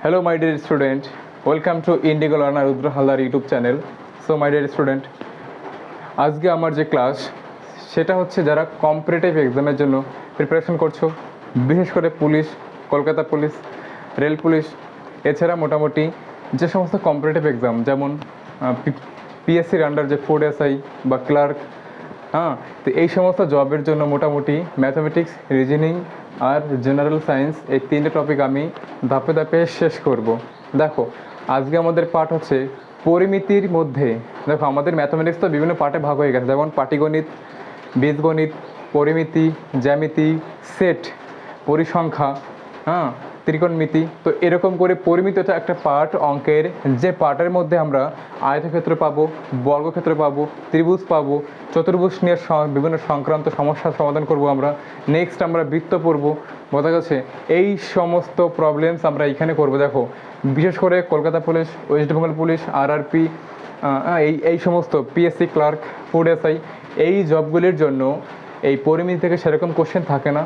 Hello, my dear student. Welcome to Indigo Learner Rudra Haldar YouTube channel so my dear student আজকে আমার যে class সেটা হচ্ছে যারা কম্পিটিটিভ এক্সামের জন্য প্রিপারেশন করছ বিশেষ করে police Kolkata police rail police এছাড়া মোটামুটি যে সমস্ত কম্পিটিটিভ এক্সাম যেমন পিএসসির আন্ডার যে ফুড এসআই বা ক্লার্ক হ্যাঁ তো এই সমস্ত জবের জন্য মোটামুটি ম্যাথামেটিক্স রিজনিং আর জেনারেল সায়েন্স এই তিনটে টপিক আমি ধাপে ধাপে শেষ করব। দেখো, আজকে আমাদের পাঠ হচ্ছে পরিমিতির মধ্যে। দেখো, আমাদের ম্যাথামেটিক্স তো বিভিন্ন পার্টে ভাগ হয়ে গেছে। যেমন পাটিগণিত, বীজগণিত, পরিমিতি, জ্যামিতি সেট পরিসংখ্যা হ্যাঁ ত্রিকোণমিতি। তো এরকম করে পরিমিতটা একটা পার্ট অঙ্কের, যে পার্টের মধ্যে আমরা আয়তক্ষেত্র পাবো, বর্গক্ষেত্র পাবো, ত্রিভুজ পাবো, চতুর্ভুজ নিয়ে বিভিন্ন সংক্রান্ত সমস্যার সমাধান করব আমরা। নেক্সট আমরা বৃত্ত পড়ব। বোঝা গেছে? এই সমস্ত প্রবলেমস আমরা এখানে করব। দেখো, বিশেষ করে Kolkata police, West Bengal police RRP এই এই সমস্ত পিএসসি ক্লার্ক ফুড এসআই এই জবগুলির জন্য এই পরিমিতি থেকে সেরকম কোশ্চেন থাকে না।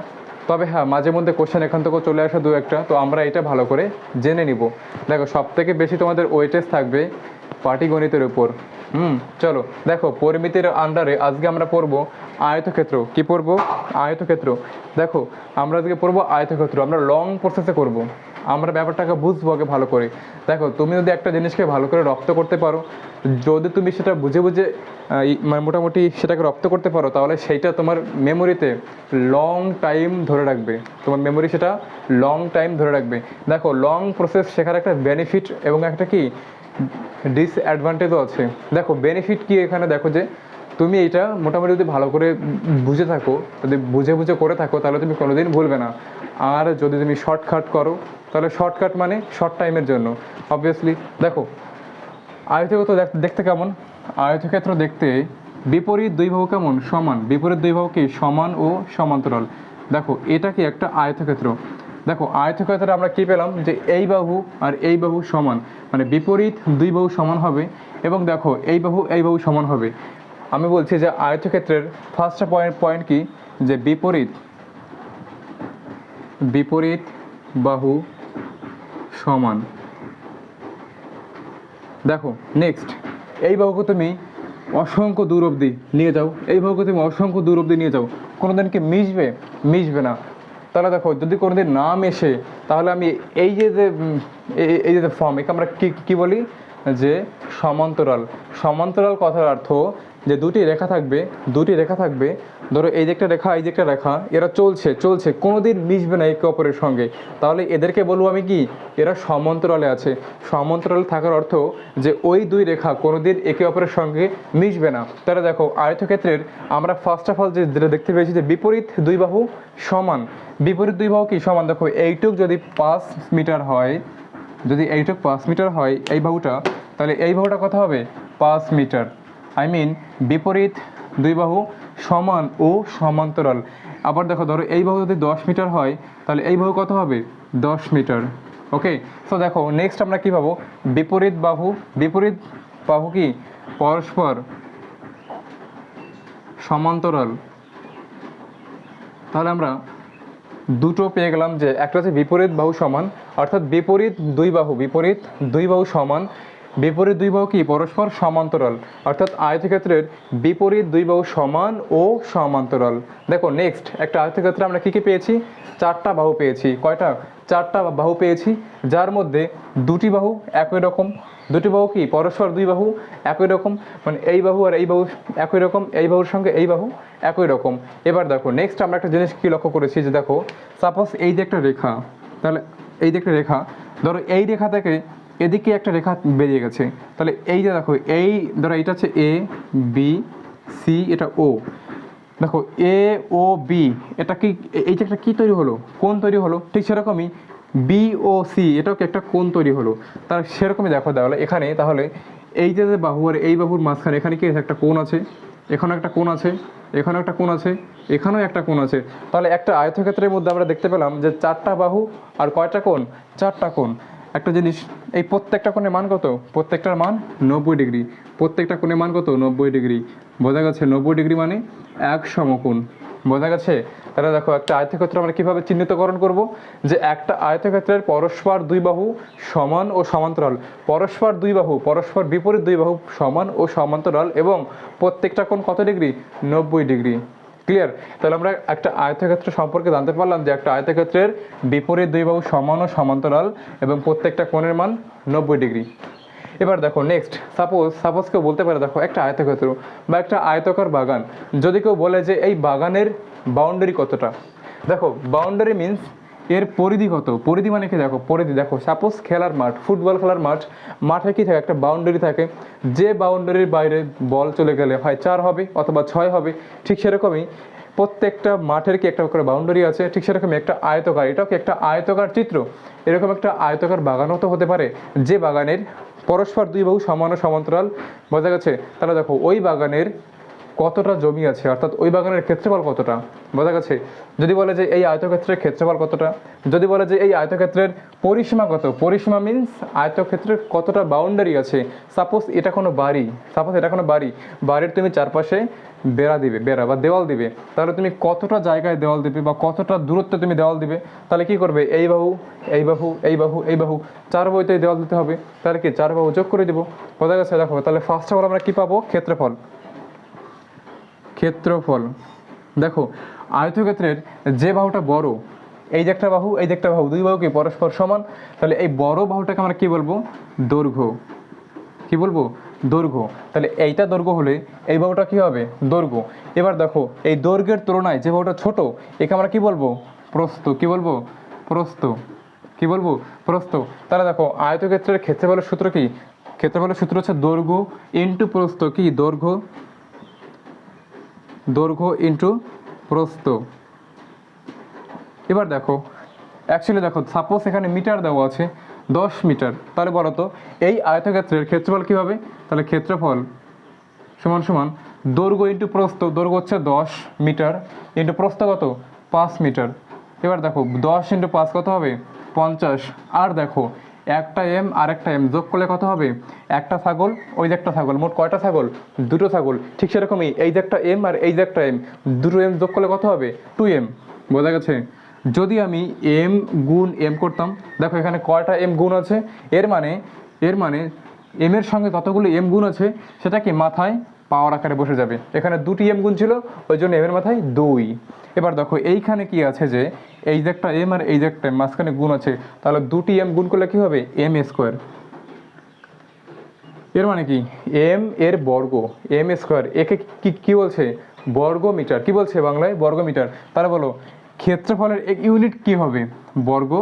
তবে হ্যাঁ মাঝে মধ্যে কোশ্চেন এখান থেকেও চলে আসা দু একটা, তো আমরা এটা ভালো করে জেনে নিব। দেখো সব থেকে বেশি তোমাদের ওয়েটেজ থাকবে পাটিগণিতের উপর। হুম, চলো, দেখো, পরিমিতির আন্ডারে আজকে আমরা পড়ব আয়তক্ষেত্র। কি পড়ব? আয়তক্ষেত্র। দেখো, আমরা আজকে পড়ব আয়তক্ষেত্র। আমরা লং প্রসেসে করব। আমরা ব্যাপারটাকে বুঝব আগে ভালো করে। দেখো, তুমি যদি একটা জিনিসকে ভালো করে রপ্ত করতে পারো, যদি তুমি সেটা বুঝে বুঝে মানে মোটামুটি সেটাকে রপ্ত করতে পারো, তাহলে সেইটা তোমার মেমোরিতে লং টাইম ধরে রাখবে। তোমার মেমোরি সেটা লং টাইম ধরে রাখবে। দেখো লং প্রসেস শেখার একটা বেনিফিট এবং একটা কি ডিসঅ্যাডভান্টেজও আছে। দেখো বেনিফিট কি এখানে? দেখো যে, তুমি এটা মোটামুটি যদি ভালো করে বুঝে থাকো, যদি বুঝে বুঝে করে থাকো, তাহলে তুমি কোনোদিন ভুলবে না। আর যদি তুমি শর্টকাট করো তাহলে শর্টকাট মানে শর্ট টাইমের জন্য। অবভিয়াসলি দেখো আয়তক্ষেত্র দেখ- দেখতে কেমন? আয়তক্ষেত্র দেখতে বিপরীত দুই বাহু কেমন? সমান। বিপরীত দুই বাহু কি? সমান ও সমান্তরাল। দেখো, এটা কি একটা আয়তক্ষেত্র দেখো আয়তক্ষেত্রে আমরা কি পেলাম? যে এই বাহু আর এই বাহু সমান। মানে বিপরীত দুই বাহু সমান হবে এবং দেখো, এই বাহু এই বাহু সমান হবে। আমি বলছি যে আয়তক্ষেত্রের ফার্স্ট পয়েন্ট পয়েন্ট কি? যে বিপরীত বিপরীত বাহু সমান। দেখো নেক্সট এই বাহুকে তুমি অসংখ্য দূর অবধি নিয়ে যাও। এই বাহুকে তুমি অসংখ্য দূর অবধি নিয়ে যাও। কোনোদিন কি মিশবে? মিশবে না। তাহলে দেখো, যদি কোনোদিন না মেশে, তাহলে আমি এই যে যে এই যে ফর্ম একে আমরা কি কি বলি? যে সমান্তরাল। সমান্তরাল কথার অর্থ যে দুটি রেখা থাকবে, দুটি রেখা থাকবে ধরো এই যে একটা রেখা, এই যে একটা রেখা, এরা চলছে চলছে, কোনোদিন মিশবে না একে অপরের সঙ্গে। তাহলে এদেরকে বলব আমি কি? এরা সমান্তরালে আছে। সমান্তরাল থাকার অর্থ যে ওই দুই রেখা কোনোদিন একে অপরের সঙ্গে মিশবে না। তাহলে দেখো, আয়তক্ষেত্রের আমরা ফার্স্ট অফ অল যে যেটা দেখতে পেয়েছি যে বিপরীত দুই বাহু সমান। বিপরীত দুই বাহু কি? সমান। দেখো, এইটুক যদি পাঁচ মিটার হয়, যদি এইটুক পাঁচ মিটার হয় এই বাহুটা, তাহলে এই বাহুটা কত হবে? পাঁচ মিটার। আই মিন বিপরীত দুই বাহু সমান ও সমান্তরাল। আবার দেখো, ধরো এই বাহু যদি দশ মিটার হয়, তাহলে এই বাহু কত হবে? দশ মিটার। ওকে? সো দেখো নেক্সট আমরা কি পাবো? বিপরীত বাহু বিপরীত বাহু কি? পরস্পর সমান্তরাল। তাহলে আমরা দুটো পেয়ে গেলাম যে একটা হচ্ছে বিপরীত বাহু সমান, অর্থাৎ বিপরীত দুই বাহু, বিপরীত দুই বাহু সমান বিপরীত দুই বাহু কি? পরস্পর সমান্তরাল। অর্থাৎ আয়তক্ষেত্রের বিপরীত দুই বাহু সমান ও সমান্তরাল। দেখো নেক্সট একটা আয়তক্ষেত্রে আমরা কী কী পেয়েছি? চারটা বাহু পেয়েছি। কয়টা? চারটা বাহু পেয়েছি, যার মধ্যে দুটি বাহু একই রকম। দুটি বাহু কি? পরস্পর দুই বাহু একই রকম। মানে এই বাহু আর এই বাহু একই রকম, এই বাহুর সঙ্গে এই বাহু একই রকম। এবার দেখো নেক্সট আমরা একটা জিনিস কি লক্ষ্য করেছি যে দেখো সাপোজ এই যে একটা রেখা, তাহলে এই যে একটা রেখা, ধরো এই রেখা থেকে এদিকে একটা রেখা বেরিয়ে গেছে। তাহলে এই যে দেখো, এই ধরো এইটা হচ্ছে এ বি সি এটা ও দেখো এ ও বি এটা কি এ- এই যে একটা কী তৈরি হলো? কোন তৈরি হলো? ঠিক সেরকমই বি ও সি এটাও একটা কোন তৈরি হলো? তার সেরকমই দেখো তাহলে এখানে, তাহলে এই যে বাহু আর এই বাহুর মাঝখানে, এখানে কি একটা কোণ আছে? এখানেও একটা কোণ আছে, এখানেও একটা কোণ আছে, এখানেও একটা কোণ আছে। তাহলে একটা আয়তক্ষেত্রের মধ্যে আমরা দেখতে পেলাম যে চারটা বাহু আর কয়টা কোণ? চারটা কোণ। একটা জিনিস, এই প্রত্যেকটা কোণের মান কত? প্রত্যেকটার মান নব্বই ডিগ্রি। প্রত্যেকটা কোণের মান কত? নব্বই ডিগ্রি। বোঝা গেছে নব্বই ডিগ্রি মানে এক সমকোণ। বোঝা গেছে? তাহলে দেখো, একটা আয়তক্ষেত্র আমরা কীভাবে চিহ্নিতকরণ করব? যে একটা আয়তক্ষেত্রের পরস্পর দুই বাহু সমান ও সমান্তরাল। পরস্পর দুই বাহু, পরস্পর বিপরীত দুই বাহু সমান ও সমান্তরাল এবং প্রত্যেকটা কোণ কত ডিগ্রি? নব্বই ডিগ্রি। ক্লিয়ার তাহলে আমরা একটা আয়তক্ষেত্র সম্পর্কে জানতে পারলাম যে একটা আয়তক্ষেত্রের বিপরীত দুই বাহু সমান ও সমান্তরাল এবং প্রত্যেকটা কোণের মান নব্বই ডিগ্রি। এবার দেখো নেক্সট সাপোজ সাপোজ কেউ বলতে পারে, দেখো, একটা আয়তক্ষেত্র বা একটা আয়তকার বাগান। যদি কেউ বলে যে এই বাগানের বাউন্ডারি কতটা? দেখো বাউন্ডারি মিন্স এর পরিধি কত? পরিধি মানে কি? দেখো, পরিধি, দেখো সাপোজ খেলার মাঠ, ফুটবল খেলার মাঠ, মাঠে কি থাকে? একটা বাউন্ডারি থাকে। যে বাউন্ডারির বাইরে বল চলে গেলে হয় চার হবে অথবা ছয় হবে, ঠিক সেরকমই প্রত্যেকটা মাঠের কি একটা করে বাউন্ডারি আছে? ঠিক সেরকমই একটা আয়তকার। এটাও কি একটা আয়তকার চিত্র? এরকম একটা আয়তকার বাগানও তো হতে পারে। যে বাগানের পরস্পর দুই বাহু সমান সমান্তরাল, বোঝা গেছে? তাহলে দেখো, ওই বাগানের কতটা জমি আছে? অর্থাৎ ওই বাগানের ক্ষেত্রফল কতটা? বোঝা গেছে? যদি বলে যে এই আয়তক্ষেত্রের ক্ষেত্রফল কতটা? যদি বলে যে এই আয়তক্ষেত্রের পরিসীমা কত? পরিসীমা মিন্স আয়তক্ষেত্রের কতটা বাউন্ডারি আছে? সাপোজ এটা কোনো বাড়ি। সাপোজ এটা কোনো বাড়ি। বাড়ির তুমি চারপাশে বেড়া দিবে, বেড়া বা দেওয়াল দিবে। তাহলে তুমি কতটা জায়গায় দেওয়াল দিবে বা কতটা দূরত্বে তুমি দেওয়াল দিবে? তাহলে কি করবে? এই বাহু এই বাহু এই বাহু এই বাহু। চার বইতে দেওয়াল দিতে হবে। তাহলে কি? চার বাহু যোগ করে দিব। বোঝা গেছে? দেখো, তাহলে ফার্স্ট অফ অল আমরা কী পাবো? ক্ষেত্রফল। ক্ষেত্রফল। দেখো, আয়তক্ষেত্রের যে বাহুটা বড়, এই যে একটা বাহু, এই যে একটা বাহু, দুই বাহু কি পরস্পর সমান, তাহলে এই বড় বাহুটাকে আমরা কি বলব? দৈর্ঘ্য। কি বলব? দৈর্ঘ্য। তাহলে এইটা দৈর্ঘ্য হলে এই বাহুটা কি হবে? দৈর্ঘ্য। এবার দেখো, এই দৈর্ঘ্যের তুলনায় যে বাহুটা ছোট, একে আমরা কি বলব? প্রস্থ। কি বলব? প্রস্থ। কি বলব? প্রস্থ। তাহলে দেখো, আয়তক্ষেত্রের ক্ষেত্রফলের সূত্র কি? ক্ষেত্রফলের সূত্র হচ্ছে দৈর্ঘ্য ইন্টু প্রস্থ। কি? দৈর্ঘ্য। দৈর্ঘ্য ইন্টু প্রস্থ। এবার দেখো অ্যাকচুয়ালি দেখো সাপোজ এখানে মিটার দেওয়া আছে, দশ মিটার তাহলে বলো তো, এই আয়তক্ষেত্রের ক্ষেত্রফল কী হবে তাহলে ক্ষেত্রফল সমান সমান দৈর্ঘ্য ইন্টু প্রস্থ, দৈর্ঘ্য হচ্ছে দশ মিটার ইন্টু প্রস্থ কত? পাঁচ মিটার এবার দেখো, দশ ইন্টু পাঁচ কত হবে? পঞ্চাশ। আর দেখো একটা এম আর একটা এম যোগ করলে কত হবে? একটা ছাগল, ওই যে একটা ছাগল, মোট কয়টা ছাগল? দুটো ছাগল। ঠিক সেরকমই এই যে একটা এম আর এই যে একটা এম দুটো এম যোগ করলে কত হবে? টু এম বোঝা গেছে? যদি আমি এম গুণ এম করতাম, দেখো এখানে কয়টা এম গুণ আছে? এর মানে এর মানে এম এর সঙ্গে যতগুলো এম গুণ আছে সেটা কি মাথায় পাওয়ার আকারে বসে যাবে। এখানে দুটি এম গুণ ছিল, ওই জন্য এম এর মাথায় দুই। এবার দেখো এইখানে কি আছে যে এই যে একটা এম আর এই যে একটা M, মাঝখানে গুণ আছে তাহলে দুটি এম গুণ করলে কি হবে? এম স্কোয়ার এর মানে কি? এম এর বর্গ এম স্কোয়ার একে কি কি বলছে? বর্গ মিটার কি বলছে বাংলায়? বর্গ মিটার তাহলে বলো ক্ষেত্রফলের এক ইউনিট কি হবে? বর্গ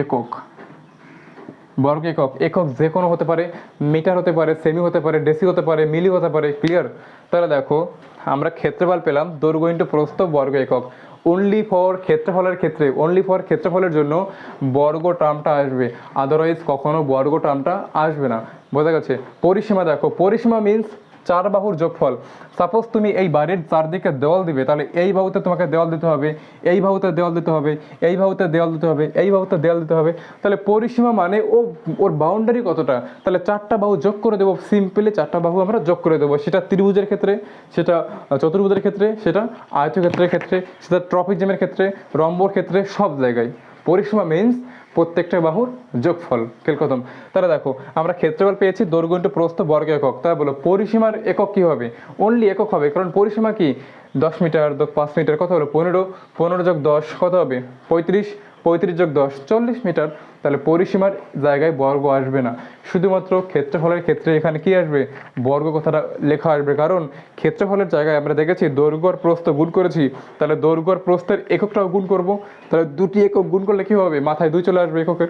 একক। বর্গ একক একক যে কোনো হতে পারে মিটার হতে পারে সেমি হতে পারে ডেসি হতে পারে মিলি হতে পারে ক্লিয়ার তাহলে দেখো আমরা ক্ষেত্রফল পেলাম দৈর্ঘ্য ইন্টু প্রস্থ বর্গ একক। অনলি ফর ক্ষেত্রফলের ক্ষেত্রে অনলি ফর ক্ষেত্রফলের জন্য বর্গ টার্মটা আসবে। আদারওয়াইজ কখনো বর্গ টার্মটা আসবে না। বোঝা গেছে? পরিসীমা দেখো, পরিসীমা মিন্স চার বাহুর যোগফল। সাপোজ তুমি এই বাড়ির চারদিকে দেওয়াল দিবে, তাহলে এই বাহুতে তোমাকে দেওয়াল দিতে হবে, এই বাহুতে দেওয়াল দিতে হবে, এই বাহুতে দেওয়াল দিতে হবে, এই বাহুতে দেওয়াল দিতে হবে। তাহলে পরিসীমা মানে ও, ওর বাউন্ডারি কতটা? তাহলে চারটা বাহু যোগ করে দেবো সিম্পলি চারটা বাহু আমরা যোগ করে দেবো। সেটা ত্রিভুজের ক্ষেত্রে, সেটা চতুর্ভুজের ক্ষেত্রে, সেটা আয়তক্ষেত্রের ক্ষেত্রে, সেটা ট্রপিজমের ক্ষেত্রে, রম্বর ক্ষেত্রে, সব জায়গায়। পরিসীমা মিন্স প্রত্যেকটা বাহুর যোগফল, কেলকদম। তাহলে দেখো, আমরা ক্ষেত্রফল পেয়েছি দৈর্ঘ্য প্রস্থ বর্গ একক। তাই বলো, পরিসীমার একক কি হবে? অনলি একক হবে, কারণ পরিসীমা কি? দশ মিটার পাঁচ মিটার, কত হলো? পনেরো। পনেরো যোগ দশ, কত হবে? পঁয়ত্রিশ। পঁয়ত্রিশ যোগ দশ, চল্লিশ মিটার, তাহলে পরিসীমার জায়গায় বর্গ আসবে না। শুধুমাত্র ক্ষেত্রফলের ক্ষেত্রে এখানে কি আসবে? বর্গ কথাটা লেখা আসবে। কারণ ক্ষেত্রফলের জায়গায় আমরা দেখেছি দৈর্ঘ্য প্রস্থ গুণ করেছি। তাহলে দৈর্ঘ্য প্রস্থের এককটাও গুণ করব। তাহলে দুটি একক গুণ করলে কী হবে? মাথায় দুই চলে আসবে এককের।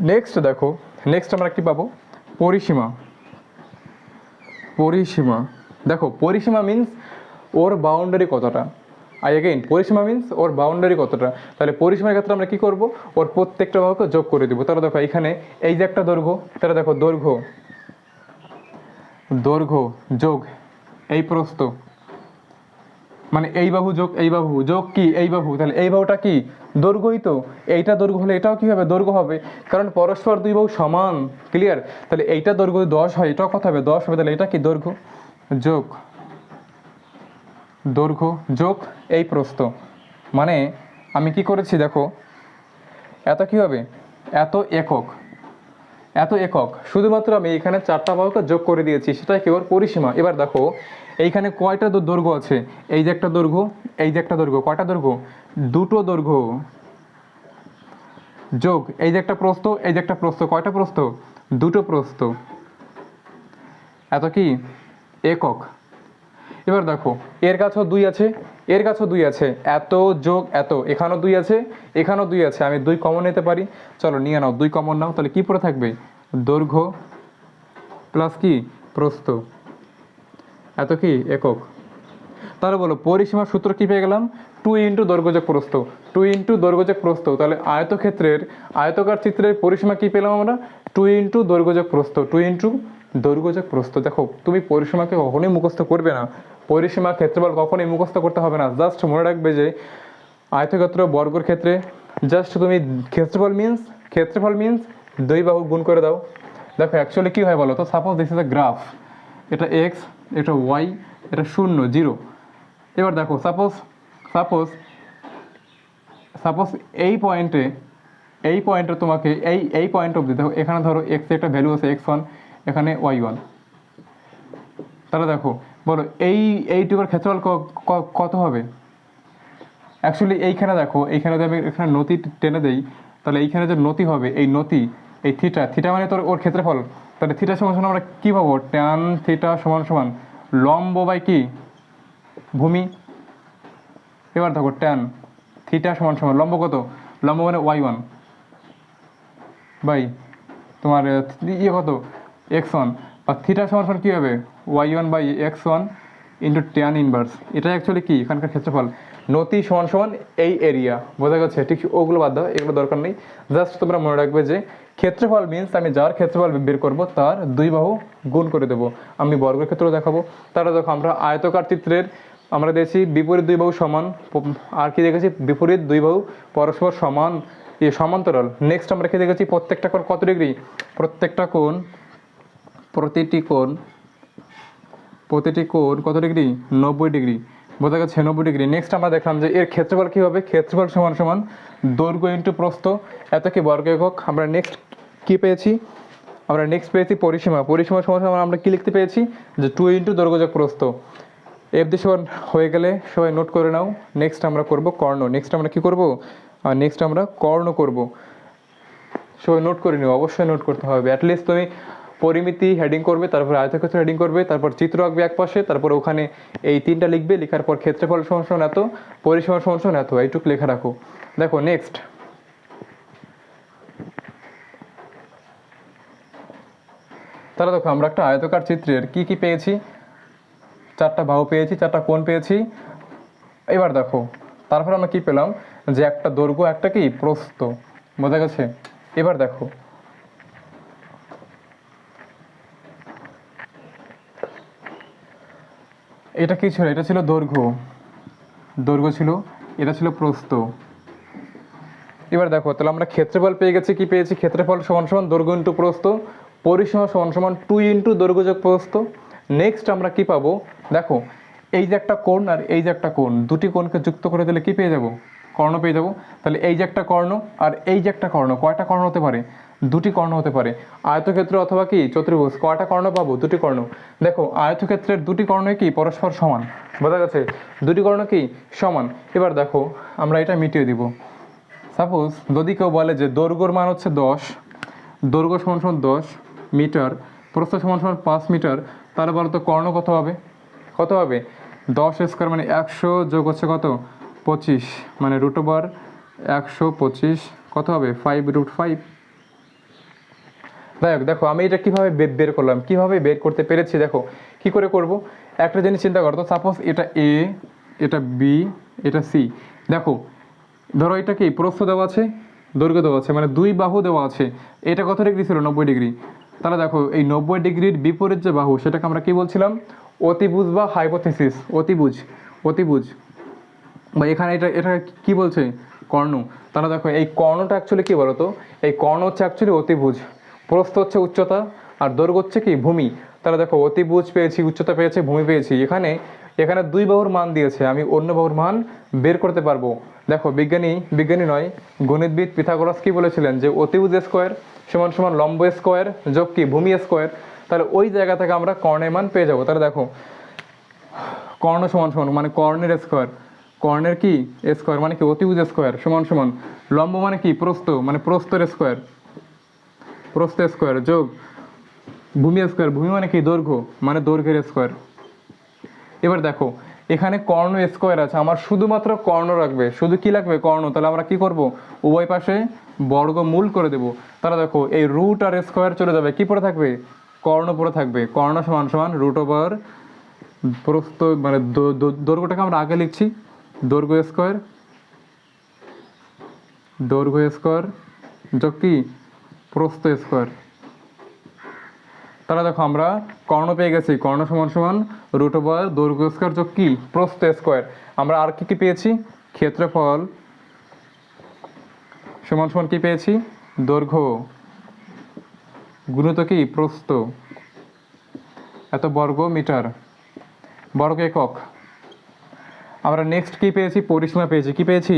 নেক্সট দেখো নেক্সট আমরা কি পাবো? পরিসীমা। পরিসীমা। দেখো, পরিসীমা মিন্স ওর বাউন্ডারি কতটা? আই এগেইন পরিসীমা মিন্স ওর বাউন্ডারি কতটা? তাহলে পরিসীমার ক্ষেত্রে আমরা কি করব? ওর প্রত্যেকটা বাহুকে যোগ করে দিব। তাহলে দেখো, এখানে এই যে একটা দৈর্ঘ্য, তাহলে দেখো, দৈর্ঘ্য দৈর্ঘ্য যোগ এই প্রস্থ। মানে এই বাহু যোগ, এই বাহু যোগ কি? এই বাহু। তাহলে এই বাহুটা কি? দৈর্ঘ্যই তো। এইটা দৈর্ঘ্য হলে এটাও কি হবে দৈর্ঘ্য হবে? কারণ পরস্পর দুই বাহু সমান ক্লিয়ার তাহলে এইটা দৈর্ঘ্য দশ হয়, এটাও কত হবে? দশ হবে, তাহলে এটা কি? দৈর্ঘ্য যোগ। দৈর্ঘ্য, যোগ, এই প্রস্থ। মানে আমি কি করেছি দেখো? এত কী হবে? এত একক। এত একক। শুধুমাত্র আমি এখানে চারটা বাহুকে যোগ করে দিয়েছি সেটাই কেবল পরিসীমা? এবার দেখো, এইখানে কয়টা দৈর্ঘ্য আছে? এই যে একটা দৈর্ঘ্য, এই যে একটা দৈর্ঘ্য, কয়টা দৈর্ঘ্য? দুটো দৈর্ঘ্য। যোগ, এই যে একটা প্রস্থ, এই যে একটা প্রস্থ, কয়টা প্রস্থ? দুটো প্রস্থ। এত কি? একক। এবার দেখো, এর কাছেও দুই আছে, এর কাছেও দুই আছে। এত যোগ, এত। এখানেও দুই আছে, এখানেও দুই আছে। আমি দুই কমন নিতে পারি। চলো, নিয়ে নাও, দুই কমন নাও। তাহলে কি পড়ে থাকবে? দৈর্ঘ্য প্লাস কি? প্রস্থ। এত কি? একক। তাহলে বলো পরিসীমার সূত্র কি পেয়ে গেলাম? টু ইন্টু দৈর্ঘ্যযোগ প্রস্থ। টু ইন্টু দৈর্ঘ্যযোগ প্রস্থ। তাহলে আয়তক্ষেত্রের, আয়তকার চিত্রের পরিসীমা কি পেলাম আমরা? টু ইন্টু দৈর্ঘ্যযোগ প্রস্থ। টু ইন্টু দৈর্ঘ্যযোগ প্রস্থ। দেখো, তুমি পরিসীমাকে কখনোই মুখস্থ করবে না। পরিসীমা ক্ষেত্রফল কখনোই মুখস্থ করতে হবে না। জাস্ট মনে রাখবে যে আয়তক্ষেত্র বর্গর ক্ষেত্রে জাস্ট তুমি ক্ষেত্রফল মিন্স ক্ষেত্রফল মিন্স দুই বাহু গুণ করে দাও। দেখো অ্যাকচুয়ালি কী হয় বলো তো suppose this is a graph এটা এক্স এটা ওয়াই এটা শূন্য জিরো এবার দেখো সাপোজ সাপোজ সাপোজ এই পয়েন্টে এই পয়েন্টে তোমাকে এই এই পয়েন্ট অবধি, দেখো, এখানে ধরো এক্স একটা ভ্যালু আছে এক্স ওয়ান এখানে ওয়াই ওয়ান তাহলে দেখো বলো, এই, এইটুকুর ক্ষেত্রফল কত হবে? অ্যাকচুয়ালি এইখানে দেখো, এইখানে যদি আমি এখানে নতি টেনে দেই, তাহলে এইখানে যে নতি হবে, এই নতি, এই থিটা থিটা মানে তোর ওর ক্ষেত্রফল। তাহলে থিটা সমান সমান আমরা কী পাবো? ট্যান থিটা সমান সমান লম্ব বাই কি? ভূমি। এবার দেখো ট্যান থিটা সমান সমান, লম্ব কত? লম্ব মানে ওয়াই ওয়ান বাই তোমার ইয়ে কত? এক্স ওয়ান বা থিটা সমান কী হবে? Y one by X one into tan inverse এটা অ্যাকচুয়ালি কি? এখানকার ক্ষেত্রফল। নতি সমান সমান এই এরিয়া বোঝা গেছে? ঠিক ওগুলো বাদ দাও, এগুলো দরকার নেই। জাস্ট তোমরা মনে রাখবে যে, ক্ষেত্রফল মিন্স আমি যার ক্ষেত্রফল বের করব, তার দুই বাহু গুণ করে দেবো। আমি বর্গের ক্ষেত্র দেখাবো। তারা দেখো, আমরা আয়তকার চিত্রের, আমরা দেখছি বিপরীত দুই বাহু সমান, আর কি দেখেছি? বিপরীত দুই বাহু পরস্পর সমান সমান্তরাল। নেক্সট আমরা কি দেখেছি? প্রত্যেকটা কোণ কত ডিগ্রি? প্রত্যেকটা কোণ প্রতিটি কোণ প্রতিটি কোণ কত ডিগ্রি? নব্বই ডিগ্রি। বোঝা গেছে নব্বই ডিগ্রি। নেক্সট আমরা দেখলাম যে এর ক্ষেত্রফল কী হবে? ক্ষেত্রফল সমান সমান দৈর্ঘ্য ইন্টু প্রস্থ। এত কি বর্গ একক? আমরা নেক্সট কী পেয়েছি? আমরা নেক্সট পেয়েছি পরিসীমা। পরিসীমা সমান সমান আমরা কী লিখতে পেয়েছি? যে টু ইন্টু দৈর্ঘ্যযোগ প্রস্থ। এফ দি সমান হয়ে গেলে সবাই নোট করে নাও। নেক্সট আমরা করব কর্ণ। নেক্সট আমরা কি করব? আর নেক্সট আমরা কর্ণ করব। সবাই নোট করে নিও। অবশ্যই নোট করতে হবে। অ্যাটলিস্ট তুমি পরিমিতি হেডিং করবে, তারপর আয়তক্ষেত্র হেডিং করবে, তারপর চিত্র আঁকবে এক পাশে, তারপর ওখানে এই তিনটা লিখবে, লেখার পর ক্ষেত্রফল সমান এত পরিসীমা সমান এত এইটুক লেখা রাখো। দেখো নেক্সট তাহলে দেখো, আমরা একটা আয়তকার চিত্রের কি কি পেয়েছি? চারটা বাহু পেয়েছি, চারটা কোণ পেয়েছি। এবার দেখো, তারপর আমরা কি পেলাম? যে একটা দৈর্ঘ্য একটা কি? প্রস্থ। বোঝা গেছে? এবার দেখো এটা কি ছিল? এটা ছিল দৈর্ঘ্য। দৈর্ঘ্য ছিল, এটা ছিল প্রস্থ। এবার দেখো, তাহলে আমরা ক্ষেত্রফল পেয়ে গেছি, কি পেয়েছি? ক্ষেত্রফল সমান সমান দৈর্ঘ্য ইন্টু প্রস্থ, পরিসীমা সমান সমান টু ইন্টু দৈর্ঘ্যযোগ প্রস্থ। নেক্সট আমরা কি পাবো? দেখো, এই যে একটা কোণ আর এই যে একটা কোণ, দুটি কোণকে যুক্ত করে দিলে কি পেয়ে যাব? কর্ণ পেয়ে যাব। তাহলে এই যে একটা কর্ণ আর এই যে একটা কর্ণ, কয়টা কর্ণ হতে পারে? দুটি কর্ণ হতে পারে। আয়তক্ষেত্র অথবা কি? চতুর্ভুজ। কয়টা কর্ণ পাবো? দুটি কর্ণ। দেখো, আয়তক্ষেত্রের দুটি কর্ণই কি? পরস্পর সমান। বোঝা গেছে? দুটি কর্ণ কি? সমান। এবার দেখো, আমরা এটা মিটিয়ে দিব। সাপোজ, যদি কেউ বলে যে দৈর্ঘ্যর মান হচ্ছে দশ, দৈর্ঘ্য সমান সমান দশ মিটার, প্রস্থ সমান সমান পাঁচ মিটার, তাহলে বলো তো কর্ণ কত হবে? কত হবে? দশ স্কোয়ার মানে একশো যোগ হচ্ছে কত? পঁচিশ। মানে রুট ওভার একশো পঁচিশ। কত হবে? ফাইভ রুট ফাইভ যাই হোক, দেখো, আমি এটা কীভাবে বের করলাম? কীভাবে বের করতে পেরেছি? দেখো, কি করে করব? একটা জিনিস চিন্তা করো তো সাপোজ এটা এ এটা বি এটা সি দেখো, ধরো এটা কি, প্রস্থ দেওয়া আছে, দৈর্ঘ্য দেওয়া আছে মানে দুই বাহু দেওয়া আছে। এটা কত ডিগ্রি ছিল? নব্বই ডিগ্রি। তাহলে দেখো, এই নব্বই ডিগ্রির বিপরীত যে বাহু, সেটাকে আমরা কি বলছিলাম? অতিভুজ বা হাইপোথেসিস অতিভুজ অতিভুজ। বা এখানে এটা এটা কি বলছে? কর্ণ। তাহলে দেখো, এই কর্ণটা অ্যাকচুয়ালি কি বলতো? এই কর্ণ হচ্ছে অ্যাকচুয়ালি অতিভুজ। প্রস্থ হচ্ছে উচ্চতা, আর দৈর্ঘ্য হচ্ছে কি ভূমি। তাহলে দেখো অতিভুজ পেয়েছি, উচ্চতা পেয়েছি, ভূমি পেয়েছি। এখানে এখানে দুই বাহুর মান দিয়েছে, আমি অন্য বাহুর মান বের করতে পারব। দেখো, বিজ্ঞানী বিজ্ঞানী নয়, গণিতবিদ পিথাগোরাস কি বলেছিলেন যে অতিভুজ স্কোয়ার সমান সমান লম্ব স্কোয়ার যোগ কি ভূমি স্কোয়ার? তাহলে ওই জায়গা থেকে আমরা কর্ণের মান পেয়ে যাব। তাহলে দেখো, কর্ণ সমান সমান মানে কর্ণের স্কোয়ার। কর্ণের কি? স্কোয়ার মানে কি অতিভুজ স্কোয়ার সমান সমান। লম্ব মানে কি? প্রস্থ মানে প্রস্থের স্কোয়ার। প্রস্থ স্কোয়ার যোগ ভূমি স্কোয়ার ভূমি মানে কি? দৈর্ঘ্য মানে দৈর্ঘ্যের স্কোয়ার এবার দেখো, এখানে কর্ণ স্কোয়ার আছে, আমার শুধুমাত্র কর্ণ রাখবে শুধু কি লাগবে? কর্ণ। তাহলে আমরা কি করব? উভয় পাশে বর্গ মূল করে দেব। তাহলে দেখো, এই রুট আর স্কোয়ার চলে যাবে। কি পরে থাকবে? কর্ণ পরে থাকবে। কর্ণ সমান সমান রুট ওভার প্রস্থ মানে দৈর্ঘ্যটাকে আমরা আগে লিখছি। দৈর্ঘ্য স্কোয়ার দৈর্ঘ্য স্কোয়ার যোগ কি? প্রস্থ স্কোয়ার। তাহলে দেখো আমরা কর্ণ পেয়ে গেছি। কর্ণ সমান সমান রুট ওভার দৈর্ঘ্য স্কোয়ার যোগ কি? প্রস্থ স্কোয়ার। আমরা আর কি কি পেয়েছি? ক্ষেত্রফল সমান সমান কি পেয়েছি? দৈর্ঘ্য। গুণিত কি? প্রস্থ। এত বর্গ মিটার। বর্গ একক। আমরা নেক্সট কি পেয়েছি? পরিসীমা পেয়েছি। কি পেয়েছি?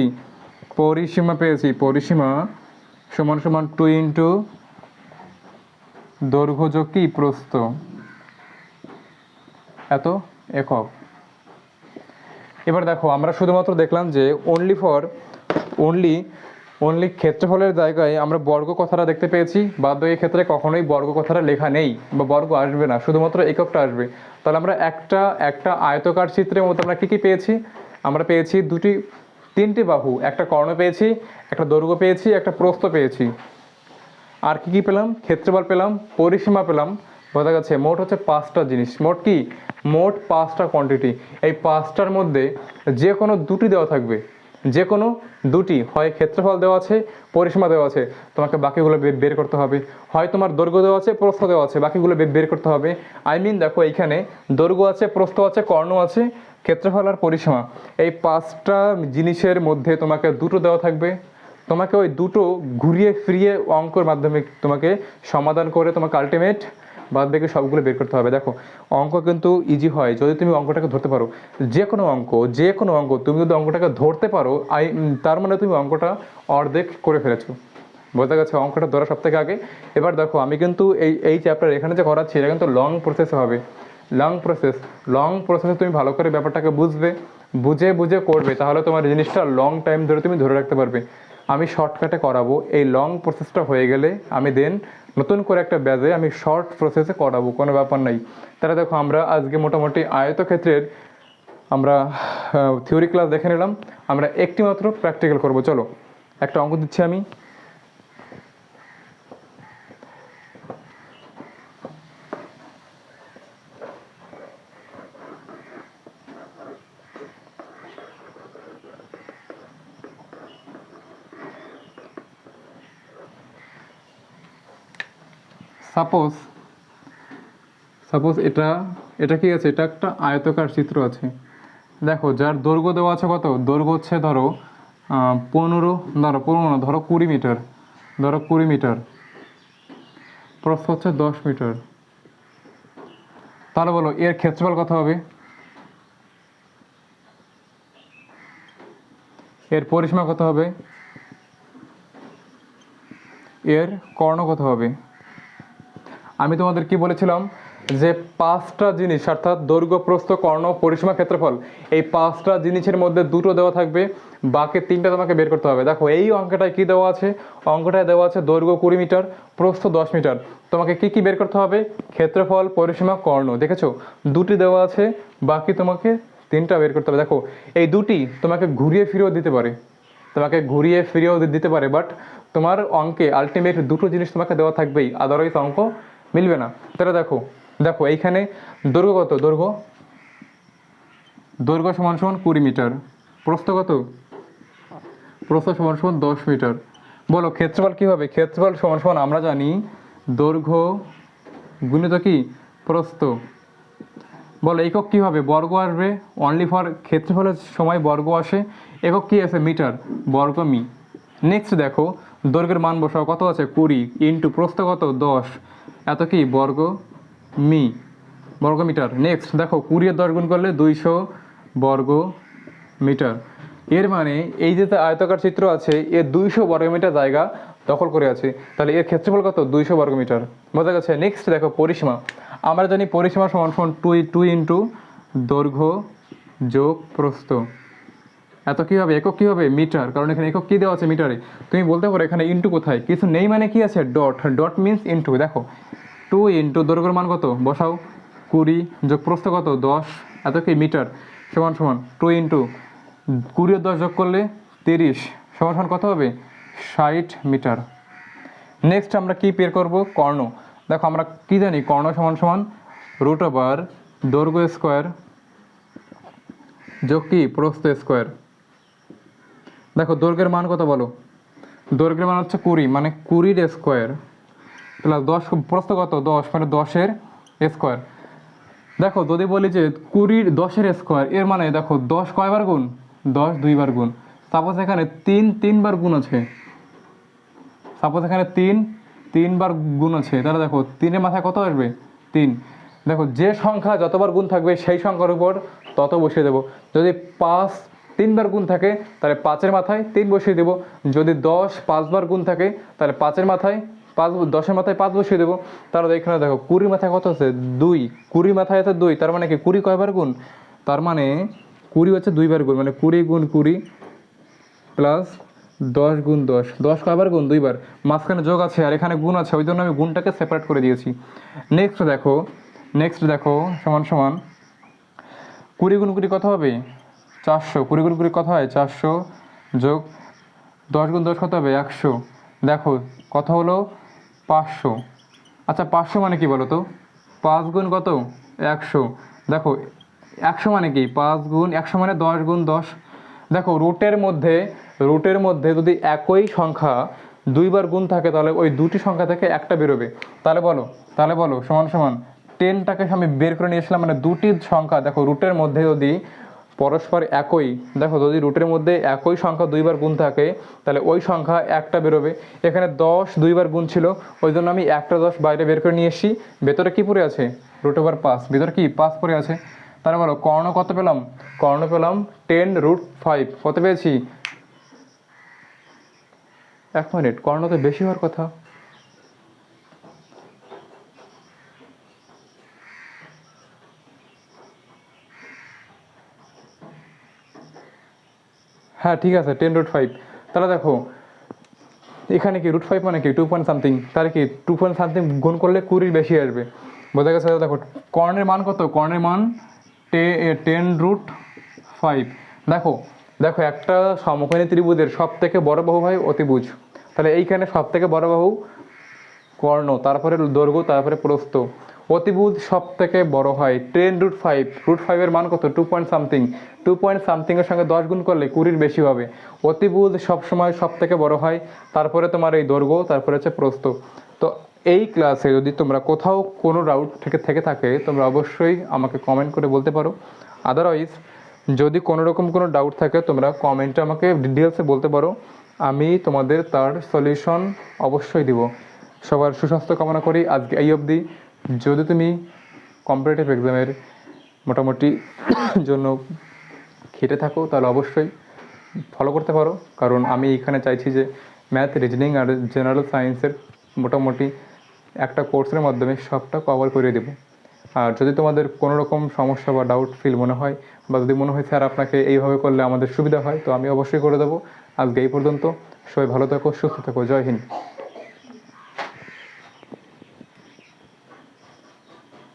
পরিসীমা পেয়েছি। পরিসীমা সমান সমান টু ইন্টু দৈর্ঘ্য যোগ কি? প্রস্থ। এত একক। এবার দেখো, আমরা শুধুমাত্র দেখলাম যে অনলি ফর অনলি অনলি ক্ষেত্রফলের জায়গায় আমরা বর্গ কথাটা দেখতে পেয়েছি। বাদ বাকি ক্ষেত্রে কখনোই বর্গ কথাটা লেখা নেই বা বর্গ আসবে না, শুধুমাত্র এককটা আসবে। তাহলে আমরা একটা একটা আয়তকার চিত্রের মধ্যে আমরা কী কী পেয়েছি? আমরা পেয়েছি দুটি তিনটি বাহু, একটা কর্ণ পেয়েছি, একটা দৈর্ঘ্য পেয়েছি, একটা প্রস্থ পেয়েছি। আর কি কি পেলাম? ক্ষেত্রফল পেলাম, পরিসীমা পেলাম। বোঝা গেছে, মোট হচ্ছে পাঁচটা জিনিস। মোট কি? মোট পাঁচটা কোয়ান্টিটি এই পাঁচটার মধ্যে যে কোনো দুটি দেওয়া থাকবে। যে কোনো দুটি, হয় ক্ষেত্রফল দেওয়া আছে, পরিসীমা দেওয়া আছে, তোমাকে বাকিগুলো বের করতে হবে। হয় তোমার দৈর্ঘ্য দেওয়া আছে, প্রস্থ দেওয়া আছে, বাকিগুলো বের করতে হবে। আই মিন দেখো এইখানে দৈর্ঘ্য আছে, প্রস্থ আছে, কর্ণ আছে, ক্ষেত্রফল আর পরিসীমা। এই পাঁচটা জিনিসের মধ্যে তোমাকে দুটো দেওয়া থাকবে। তোমাকে ওই দুটো ঘুরিয়ে ফিরিয়ে অঙ্কর মাধ্যমে তোমাকে সমাধান করে তোমাকে আলটিমেট বাদ বাকি সবগুলো বের করতে হবে? দেখো, অঙ্ক কিন্তু ইজি হয়। যদি তুমি অঙ্কটাকে ধরতে পারো, যে কোনো অঙ্ক, যে কোনো অঙ্ক, তুমি যদি অঙ্কটাকে ধরতে পারো, আই তার মানে তুমি অঙ্কটা অর্ধেক করে ফেলেছো। বোঝা গেছে অঙ্কটা ধরা সব থেকে আগে। এবার দেখো, আমি কিন্তু এই এই চ্যাপ্টার এখানে যে করাচ্ছি, এটা কিন্তু লং প্রসেস হবে। লং প্রসেস লং প্রসেসে তুমি ভালো করে ব্যাপারটাকে বুঝবে, বুঝে বুঝে করবে, তাহলে তোমার জিনিসটা লং টাইম ধরে তুমি ধরে রাখতে পারবে। আমি শর্টকাটে করাবো। এই লং প্রসেসটা হয়ে গেলে আমি দেন নতুন করে একটা ব্যাজে আমি শর্ট প্রসেসে করাবো, কোনো ব্যাপার নাই। তাহলে দেখো, আমরা আজকে মোটামুটি আয়তক্ষেত্রের আমরা থিওরি ক্লাস দেখে নিলাম। আমরা একটি মাত্র প্র্যাকটিক্যাল করব। চলো, একটা অঙ্ক দিচ্ছি আমি। সাপোজ সাপোজ এটা এটা কি আছে? এটা একটা আয়তকার চিত্র আছে। দেখো, যার দৈর্ঘ্য দেওয়া আছে কত? দৈর্ঘ্য হচ্ছে ধরো পনেরো ধরো, পনেরো না, ধরো কুড়ি মিটার। ধরো কুড়ি মিটার। প্রস্থ হচ্ছে দশ মিটার। তাহলে বলো, এর ক্ষেত্রফল কত হবে? এর পরিসীমা কত হবে? এর কর্ণ কত হবে? আমি তোমাদের কি বলেছিলাম? যে পাঁচটা জিনিস, অর্থাৎ দৈর্ঘ্য, প্রস্থ, কর্ণ, পরিসীমা, ক্ষেত্রফল, এই পাঁচটা জিনিসের মধ্যে দুটো দেওয়া থাকবে, বাকি তিনটা তোমাকে বের করতে হবে। দেখো, এই অঙ্কটায় কি দেওয়া আছে? অঙ্কটায় দেওয়া আছে দৈর্ঘ্য কুড়ি মিটার, প্রস্থ দশ মিটার। তোমাকে কি কি বের করতে হবে? ক্ষেত্রফল, পরিসীমা, কর্ণ, দেখেছ? দুটি দেওয়া আছে, বাকি তোমাকে তিনটা বের করতে হবে। দেখো, এই দুটি তোমাকে ঘুরিয়ে ফিরেও দিতে পারে। তোমাকে ঘুরিয়ে ফিরিয়েও দি- দিতে পারে বাট তোমার অঙ্কে আলটিমেট দুটো জিনিস তোমাকে দেওয়া থাকবেই আদারওয়াইজ অঙ্ক মিলবে না। তাহলে দেখো দেখো, এইখানে দৈর্ঘ্য কত? দৈর্ঘ্য? দৈর্ঘ্য সমান সমান কুড়ি মিটার। প্রস্থ কত? প্রস্থ সমান সমান দশ মিটার। বলো, ক্ষেত্রফল কী হবে? ক্ষেত্রফল সমান সমান আমরা জানি দৈর্ঘ্য গুণিত কি? প্রস্থ। বলো, একক কী হবে? বর্গ আসবে অনলি ফর ক্ষেত্রফলের সময় বর্গ আসে। একক কী আছে? মিটার, বর্গ মি। নেক্সট দেখো দৈর্ঘ্যের মান বসাও, কত আছে? কুড়ি ইন্টু প্রস্থ কত? দশ। এত কি? বর্গ মি, বর্গ মিটার। নেক্সট দেখো কুড়ি আর দশ গুণ করলে দুইশো বর্গ মিটার। এর মানে এই যে আয়তাকার চিত্র আছে, এর দুইশো বর্গমিটার জায়গা দখল করে আছে। তাহলে এর ক্ষেত্রফল কত? দুইশো বর্গমিটার বোঝা গেছে? নেক্সট দেখো, পরিসীমা। আমরা জানি পরিসীমা সমান সমান টু টু ইন্টু দৈর্ঘ্য যোগ প্রস্থ। এত কী হবে একক কী হবে মিটার, কারণ এখানে একক কী দেওয়া আছে? মিটারে। তুমি বলতে পারো এখানে ইন্টু কোথায়? কিছু নেই মানে কি আছে? ডট ডট মিন্স ইন্টু দেখো। টু ইন্টু দৈর্ঘ্যের মান কত? বসাও। কুড়ি যোগ প্রস্থ কত? দশ। এত কি? মিটার। সমান সমান। টু ইন্টু কুড়ি দশ যোগ করলে তিরিশ। সমান সমান কত হবে? ষাট মিটার। নেক্সট আমরা কি বের করব? কর্ণ। দেখো, আমরা কি জানি? কর্ণ সমান সমান রুট ওভার দৈর্ঘ্য স্কোয়ার যোগ কি? প্রস্থ স্কোয়ার দেখো দৈর্ঘ্যের মান কত বলো? দৈর্ঘ্যের মান হচ্ছে কুড়ি মানে কুড়ির স্কোয়ার প্লাস দশ, প্রস্থ কত? দশ মানে দশের স্কোয়ার দেখো, যদি বলি যে কুড়ির দশের স্কোয়ার এর মানে দেখো, দশ কয়বার গুণ? দশ দুইবার গুণ। সাপোজ এখানে তিন, তিনবার গুণ আছে। সাপোজ এখানে তিন, তিনবার গুণ আছে। তাহলে দেখো, তিনের মাথায় কত আসবে? তিন। দেখো, যে সংখ্যা যতবার গুণ থাকবে, সেই সংখ্যার উপর তত বসিয়ে দেবো। যদি পাঁচ তিনবার গুণ থাকে, তাহলে পাঁচের মাথায় তিন বসিয়ে দেবো। যদি দশ পাঁচবার গুণ থাকে, তাহলে পাঁচের মাথায় পাঁচ, দশের মাথায় পাঁচ বসিয়ে দেবো। তাহলে এখানে দেখো, কুড়ির মাথায় কত আছে? দুই। কুড়ি মাথায় আছে দুই, তার মানে কি কুড়ি কয়বার গুণ? তার মানে কুড়ি হচ্ছে দুইবার গুণ মানে কুড়ি গুণ কুড়ি প্লাস দশ গুণ দশ। দশ কয়বার গুণ? দুইবার। মাঝখানে যোগ আছে আর এখানে গুণ আছে ওই জন্য আমি গুণটাকে সেপারেট করে দিয়েছি। নেক্সট দেখো নেক্সট দেখো, সমান সমান। কুড়ি গুণ কুড়ি কত হবে? চারশো, কুড়ি কুড়ি কুড়ি কত হয়, চারশো যোগ দশ গুণ দশ কত হবে? একশো। দেখো, কথা হলো পাঁচশো। আচ্ছা পাঁচশো মানে কি বলো তো? পাঁচ গুণ কত? একশো। দেখো, একশো মানে কি? পাঁচ গুণ, একশো মানে দশ গুণ দশ। দেখো, রুটের মধ্যে রুটের মধ্যে যদি একই সংখ্যা দুইবার গুণ থাকে, তাহলে ওই দুটি সংখ্যা থেকে একটা বেরোবে। তাহলে বলো তাহলে বলো, সমান সমান। টেনটাকে আমি বের করে নিয়ে আসলাম মানে দুটি সংখ্যা। দেখো, রুটের মধ্যে যদি পরস্পর একই। দেখো, যদি রুটের মধ্যে একই সংখ্যা দুইবার গুণ থাকে, তাহলে ওই সংখ্যা একটা বেরোবে। এখানে দশ দুইবার গুণ ছিল, ওই জন্য আমি একটা দশ বাইরে বের করে নিয়ে এসেছি। ভেতরে কী পড়ে আছে? রুট ওভার পাঁচ। ভেতরে কি? পাঁচ পড়ে আছে। তাহলে বলো, কর্ণ কত পেলাম? কর্ণ পেলাম টেন রুট ফাইভ। কত পেয়েছি? এক মিনিট, কর্ণ তো বেশি হওয়ার কথা। হ্যাঁ ঠিক আছে টেন রুট ফাইভ তাহলে দেখো, এখানে কি রুট ফাইভ মানে কি? টু পয়েন্ট সামথিং তাহলে কি টু পয়েন্ট সামথিং গুণ করলে কুড়ির বেশি আসবে। বোঝা গেছে দেখো, কর্ণের মান কত? কর্ণের মান টে টেন রুট ফাইভ দেখো দেখো, একটা সমকোণী ত্রিভুজের সব থেকে বড় বাহু হয় অতিভুজ। তাহলে এইখানে সব থেকে বড় বাহু কর্ণ, তারপরে দৈর্ঘ্য, তারপরে প্রস্থ। অতিভুজ সব থেকে বড় হয়। টেন রুট ফাইভ রুট ফাইভের মান কত? Two point something two point সামথিংয়ের সঙ্গে দশ গুণ করলে কুড়ির বেশি হবে। অতিভুজ সবসময় সব থেকে বড় হয়। তারপরে তোমার এই দৈর্ঘ্য, তারপরে হচ্ছে প্রস্থ। তো এই ক্লাসে যদি তোমরা কোথাও কোনো ডাউট থেকে থেকে থাকে, তোমরা অবশ্যই আমাকে কমেন্ট করে বলতে পারো। আদারওয়াইজ যদি কোনো রকম কোনো ডাউট থাকে, তোমরা কমেন্টে আমাকে ডিটেলসে বলতে পারো। আমি তোমাদের তার সলিউশন অবশ্যই দিব। সবার সুস্বাস্থ্য কামনা করি। আজকে এই অবধি। যদি তুমি কম্পিটিটিভ এক্সামের মোটামুটি জন্য খেটে থাকো, তাহলে অবশ্যই ফলো করতে পারো। কারণ আমি এখানে চাইছি যে ম্যাথ রিজনিং আর জেনারেল সায়েন্সের মোটামুটি একটা কোর্সের মাধ্যমে সবটা কভার করে দেবো। আর যদি তোমাদের কোনো রকম সমস্যা বা ডাউট ফিল মনে হয় বা যদি মনে হয়, স্যার, আপনাকে এইভাবে করলে আমাদের সুবিধা হয়, তো আমি অবশ্যই করে দেবো। আজকে এই পর্যন্ত সবাই ভালো থাকো, সুস্থ থাকো। জয় হিন্দ।